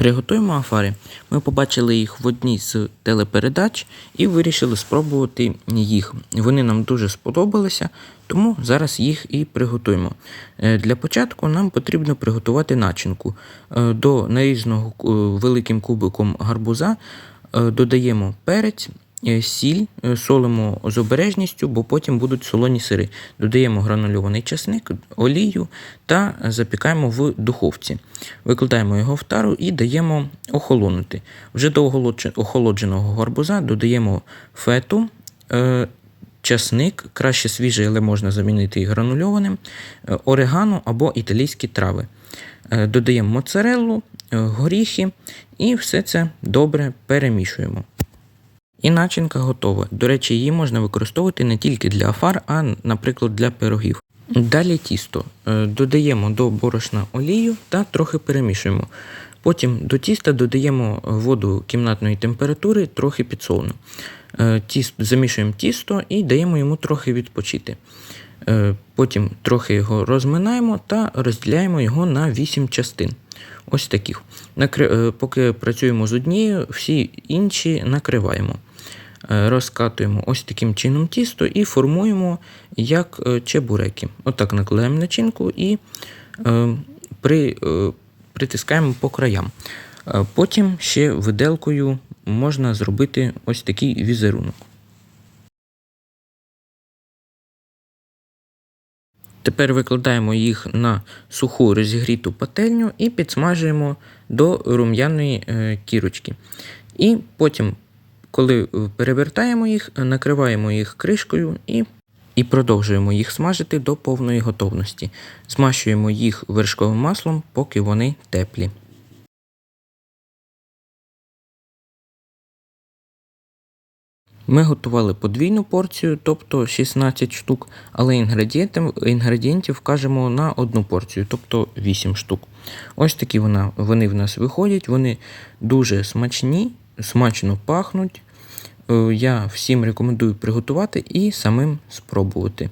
Приготуємо афари. Ми побачили їх в одній з телепередач і вирішили спробувати їх. Вони нам дуже сподобалися, тому зараз їх і приготуємо. Е, Для початку нам потрібно приготувати начинку. Е, До нарізаного е, великим кубиком гарбуза е, додаємо перець. Е, Сіль е, солимо з обережністю, бо потім будуть солоні сири. Додаємо гранульований часник, олію та запікаємо в духовці. Викладаємо його в тару і даємо охолонути. Вже до охолодженого гарбуза додаємо фету, е, часник, краще свіжий, але можна замінити і гранульованим, орегано або італійські трави. Додаємо моцареллу, горіхи і все це добре перемішуємо. І начинка готова. До речі, її можна використовувати не тільки для афар, а, наприклад, для пирогів. Далі тісто. Е, Додаємо до борошна олію та трохи перемішуємо. Потім до тіста додаємо воду кімнатної температури, трохи підсолену. Е, Тіст, замішуємо тісто і даємо йому трохи відпочити. Е, Потім трохи його розминаємо та розділяємо його на 8 частин. Ось таких. Поки працюємо з однією, всі інші накриваємо. Е, Розкатуємо ось таким чином тісто і формуємо як е, чебуреки. Отак накладаємо начинку і е, при, притискаємо по краям. Потім ще виделкою можна зробити ось такий візерунок. Тепер викладаємо їх на суху розігріту пательню і підсмажуємо до рум'яної кірочки. І потім, коли е, перевертаємо їх, е, накриваємо їх кришкою і, і продовжуємо їх смажити до повної готовності. Змащуємо їх вершковим маслом, поки вони теплі. Ми готували подвійну порцію, тобто 16 штук, але інгредієнтів, вкажемо на одну порцію, тобто 8 штук. Ось такі вона, вони в нас виходять, вони дуже смачні, смачно пахнуть. Е, Я всім рекомендую приготувати і самим спробувати.